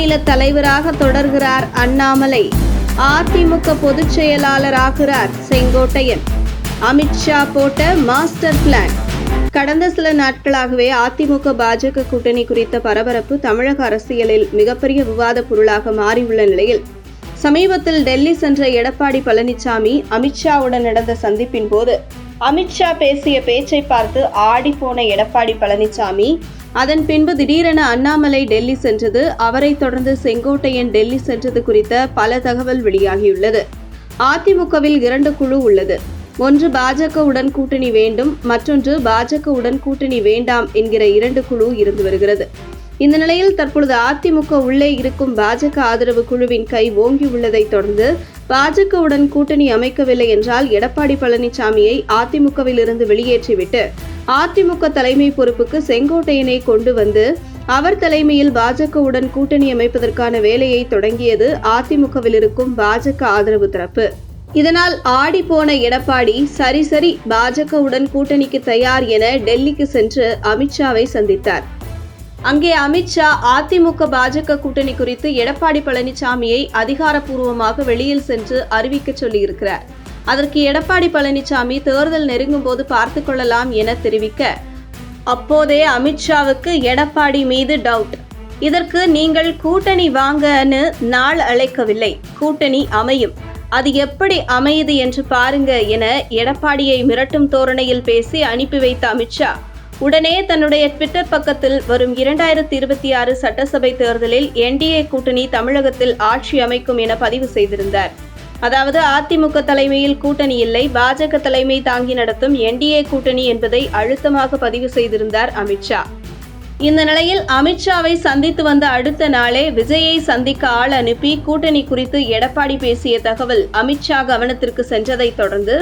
மாநில தலைவராக தொடர்கிறார் அண்ணாமலை. அதிமுக பொதுச் செயலாளராகிறார் செங்கோட்டையன். அமித்ஷா போட்ட மாஸ்டர் பிளான். கடந்த சில நாட்களாகவே அதிமுக பாஜக கூட்டணி குறித்த பரபரப்பு தமிழக அரசியலில் மிகப்பெரிய விவாத பொருளாக மாறியுள்ள நிலையில் சமீபத்தில் டெல்லி சென்ற எடப்பாடி பழனிசாமி அமித்ஷாவுடன் நடந்த சந்திப்பின் போது அமித்ஷா பேசிய பேச்சை பார்த்து ஆடிப்போன எடப்பாடி பழனிசாமி அதன் பின்பு திடீரென அண்ணாமலை டெல்லி சென்றது. அவரைத் தொடர்ந்து செங்கோட்டையன் டெல்லி சென்றது குறித்த பல தகவல் வெளியாகியுள்ளது. அதிமுகவில் இரண்டு குழு உள்ளது. ஒன்று பாஜகவுடன் கூட்டணி வேண்டும் மற்றொன்று பாஜகவுடன் கூட்டணி வேண்டாம் என்கிற இரண்டு குழு இருந்து வருகிறது. இந்த நிலையில் தற்பொழுது அதிமுக உள்ளே இருக்கும் பாஜக ஆதரவு குழுவின் கை ஓங்கி உள்ளதை தொடர்ந்து பாஜகவுடன் கூட்டணி அமைக்கவில்லை என்றால் எடப்பாடி பழனிசாமியை அதிமுகவில் இருந்து வெளியேற்றிவிட்டு அதிமுக தலைமை பொறுப்புக்கு செங்கோட்டையனை கொண்டு வந்து அவர் தலைமையில் பாஜகவுடன் கூட்டணி அமைப்பதற்கான வேலையை தொடங்கியது அதிமுகவில் இருக்கும் பாஜக ஆதரவு தரப்பு. இதனால் ஆடிப்போன எடப்பாடி சரி சரி பாஜகவுடன் கூட்டணிக்கு தயார் என டெல்லிக்கு சென்று அமித்ஷாவை சந்தித்தார். அங்கே அமித்ஷா அதிமுக பாஜக கூட்டணி குறித்து எடப்பாடி பழனிசாமியை அதிகாரப்பூர்வமாக வெளியில் சென்று அறிவிக்க சொல்லியிருக்கிறார். அதற்கு எடப்பாடி பழனிசாமி தேர்தல் நெருங்கும் போது பார்த்து கொள்ளலாம் என தெரிவிக்க அப்போதே அமித்ஷாவுக்கு எடப்பாடி மீது டவுட் இதற்கு நீங்கள் கூட்டணி வாங்கன்னு நாள் அழைக்கவில்லை. கூட்டணி அமையும். அது எப்படி அமையுது என்று பாருங்க என எடப்பாடியை மிரட்டும் தோரணையில் பேசி அனுப்பி வைத்த அமித்ஷா உடனே தன்னுடைய ட்விட்டர் பக்கத்தில் வரும் இரண்டாயிரத்தி இருபத்தி ஆறு சட்டசபை தேர்தலில் என்டிஏ கூட்டணி தமிழகத்தில் ஆட்சி அமைக்கும் என பதிவு செய்திருந்தார். அதாவது அதிமுக தலைமையில் கூட்டணி இல்லை பாஜக தலைமை தாங்கி நடத்தும் என்டிஏ கூட்டணி என்பதை அழுத்தமாக பதிவு செய்திருந்தார் அமித்ஷா இந்த நிலையில் அமித்ஷாவை சந்தித்து வந்த அடுத்த நாளே விஜயை சந்திக்க ஆள் அனுப்பி கூட்டணி குறித்து எடப்பாடி பேசிய தகவல் அமித்ஷா கவனத்திற்கு சென்றதைத் தொடர்ந்து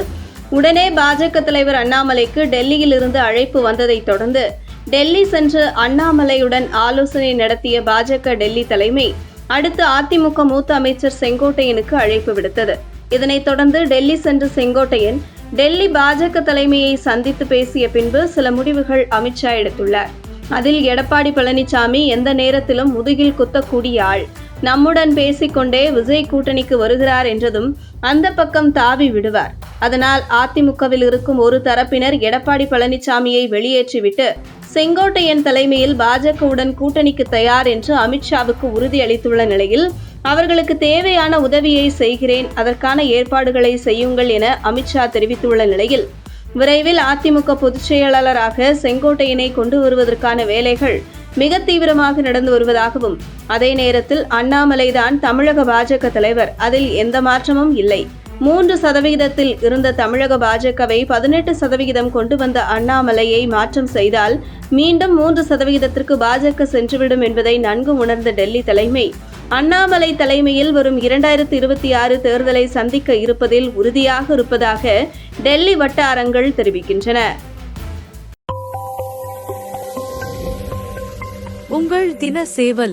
உடனே பாஜக தலைவர் அண்ணாமலைக்கு டெல்லியில் இருந்து அழைப்பு வந்ததைத் தொடர்ந்து டெல்லி சென்று அண்ணாமலையுடன் ஆலோசனை நடத்திய பாஜக டெல்லி தலைமை அடுத்து அதிமுக மூத்த அமைச்சர் செங்கோட்டையனுக்கு அழைப்பு விடுத்தது. இதனைத் தொடர்ந்து டெல்லி சென்ற செங்கோட்டையன் டெல்லி பாஜக தலைமையை சந்தித்து பேசிய பின்பு சில முடிவுகள் அமித்ஷா எடுத்துள்ளார். அதில் எடப்பாடி பழனிசாமி எந்த நேரத்திலும் முதுகில் குத்தக்கூடிய ஆள். நம்முடன் பேசிக்கொண்டே விஜய் கூட்டணிக்கு வருகிறார் என்றதும் அந்த பக்கம் தாவி விடுவார். அதனால் அதிமுகவில் இருக்கும் ஒரு தரப்பினர் எடப்பாடி பழனிசாமியை வெளியேற்றிவிட்டு செங்கோட்டையன் தலைமையில் பாஜகவுடன் கூட்டணிக்கு தயார் என்று அமித்ஷாவுக்கு உறுதியளித்துள்ள நிலையில் அவர்களுக்கு தேவையான உதவியை செய்கிறேன் அதற்கான ஏற்பாடுகளை செய்யுங்கள் என அமித்ஷா தெரிவித்துள்ள நிலையில் விரைவில் அதிமுக பொதுச்செயலாளராக செங்கோட்டையனை கொண்டு வருவதற்கான வேலைகள் மிக தீவிரமாக நடந்து வருவதாகவும் அதே நேரத்தில் அண்ணாமலைதான் தமிழக பாஜக தலைவர் அதில் எந்த மாற்றமும் இல்லை. மூன்று சதவிகிதத்தில் இருந்த தமிழக பாஜகவை பதினெட்டு சதவிகிதம் கொண்டு வந்த அண்ணாமலையை மாற்றம் செய்தால் மீண்டும் மூன்று சதவிகிதத்திற்கு பாஜக சென்றுவிடும் என்பதை நன்கு உணர்ந்த டெல்லி தலைமை. அண்ணாமலை தலைமையில் வரும் இரண்டாயிரத்தி இருபத்தி ஆறு தேர்தலை சந்திக்க இருப்பதில் உறுதியாக இருப்பதாக டெல்லி வட்டாரங்கள் தெரிவிக்கின்றன. உங்கள் தின சேவல்